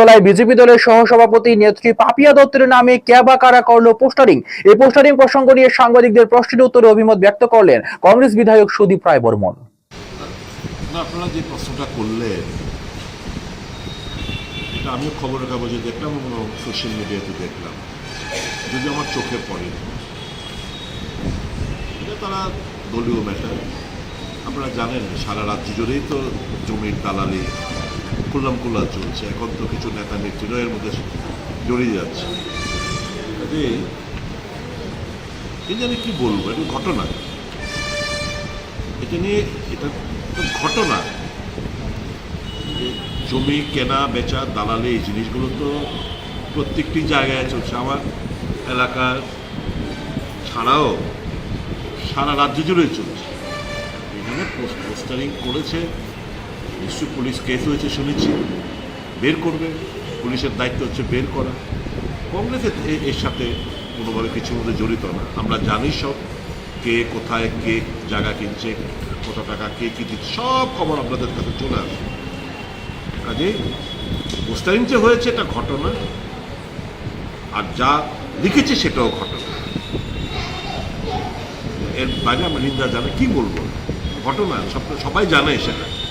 তলায় বিজেপি দলের সহসভাপতি নেত্রী পাপিয়া দত্তের নামে ক্যাবা কারা করল পোস্টারিং। এই পোস্টারিং প্রসঙ্গ নিয়ে সাংবাদিকদের প্রশ্নের উত্তরে অভিমত ব্যক্ত করলেন কংগ্রেস বিধায়ক সুদীপ রায় বর্মন। আমিও খবরের কাগজে দেখলাম এবং সোশ্যাল মিডিয়াতে দেখলাম। যদি আমার চোখে পড়ে, এটা তারা দলীয় ম্যাটার আপনারা জানেন, সারা রাজ্য জুড়েই তো জমির দালালি কুল্লাম কুল্লা চলছে, এখন তো কিছু নেতা নেত্রীরা এর মধ্যে জড়িয়ে যাচ্ছে। কাজেই এই জানি কি বলব, এটা ঘটনা। এটা নিয়ে এটা ঘটনা। জমি কেনা, বেচা, দালালি, এই জিনিসগুলো তো প্রত্যেকটি জায়গায় চলছে। আমার এলাকার ছাড়াও সারা রাজ্য জুড়েই চলছে। এখানে পোস্ট- পোস্টারিং করেছে নিশ্চয়ই পুলিশ কেস হয়েছে, শুনেছি। বের করবে। পুলিশের দায়িত্ব হচ্ছে বের করা। কংগ্রেস এ- এ- এর সাথে কোনোভাবে কিছু মধ্যে জড়িত না। আমরা জানি সব। কে কোথায়, কে জায়গা কিনছে, কত টাকা, কে কী দিচ্ছে, সব খবর আপনাদের কাছে চলে আসে। কাজে পোস্টারিং যে হয়েছে এটা ঘটনা, আর যা লিখেছে সেটাও ঘটনা। এর বাইরে আমরা নিন্দা জানে কি বলব? ঘটনা, সব সবাই জানে সেটা।